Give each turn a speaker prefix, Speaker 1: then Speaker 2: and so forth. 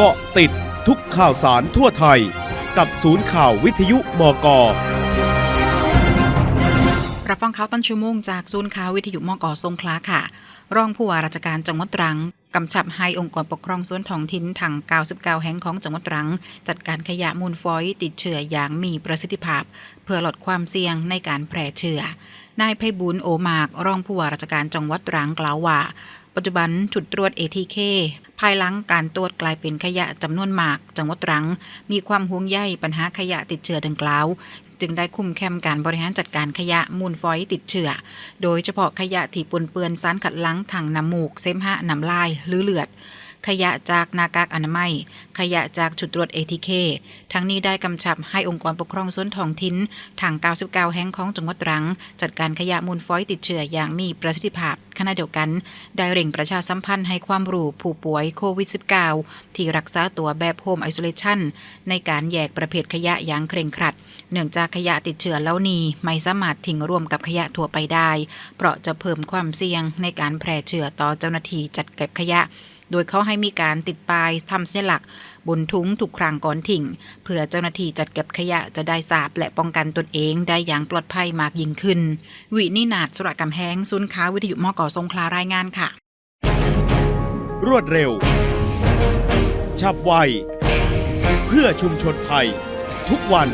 Speaker 1: เกาะติดทุกข่าวสารทั่วไทย กับศูนย์ข่าววิทยุมก
Speaker 2: รับฟังข่าวต้นชั่วโมงจากศูนย์ข่าววิทยุมกสงขลาค่ะ รองผู้ว่าราชการจังหวัดตรังกำชับให้องค์กรปกครองส่วนท้องถิ่นทั้ง99 แห่งของจังหวัดตรัง จัดการขยะมูลฝอยติดเชื้ออย่างมีประสิทธิภาพ เพื่อลดความเสี่ยงในการแพร่เชื้อนายไพบุญโอมาก รองผู้ว่าราชการจังหวัดตรังกล่าวว่า ปัจจุบันจุดตรวจ ATK ภายหลังการตรวจกลายเป็นขยะจำนวนมาก จังหวัดตรัง มีความห่วงใยปัญหาขยะติดเชื้อดังกล่าว จึงได้คุมแคมการบริหารจัดการขยะมูลฝอยติดเชื้อโดยเฉพาะขยะที่ปนเปื้อนสารขัดลังทางน้ำมูก เสมหะน้ำลายหรือเลือด ขยะจากหนากากอนามัย ขยะจากจุดตรวจ ATK ทั้งนี้ได้กำชับให้องค์กรปกครองส่วนท้องถิ่นทาง 99 แห่งของจังหวัดตรัง จัดการขยะมูลฝอยติดเชื้ออย่างมีประสิทธิภาพขณะเดียวกัน ได้เร่งประชาสัมพันธ์ให้ความรู้ผู้ป่วยโควิด -19 ที่รักษาตัวแบบโฮมไอโซเลชันในการแยกประเภทขยะอย่างเคร่งครัด เนื่องจากขยะติดเชื้อเหล่านี้ไม่สามารถทิ้งรวมกับขยะทั่วไปได้ เพราะจะเพิ่มความเสี่ยงในการแพร่เชื้อต่อเจ้าหน้าที่จัดเก็บขยะ โดยเขาให้มีการติดป้ายทำสัญลักษณ์บนทุ้งทุกครั้งก่อนทิ้งเพื่อเจ้าหน้าที่จัดเก็บขยะจะได้ทราบและป้องกันตนเองได้อย่างปลอดภัยมากยิ่งขึ้น วินินาศสุรกำแหงศูนค้าวิทยุมกสงขลารายงานค่ะ
Speaker 1: รวดเร็ว ฉับไว เพื่อชุมชนไทย ทุกวัน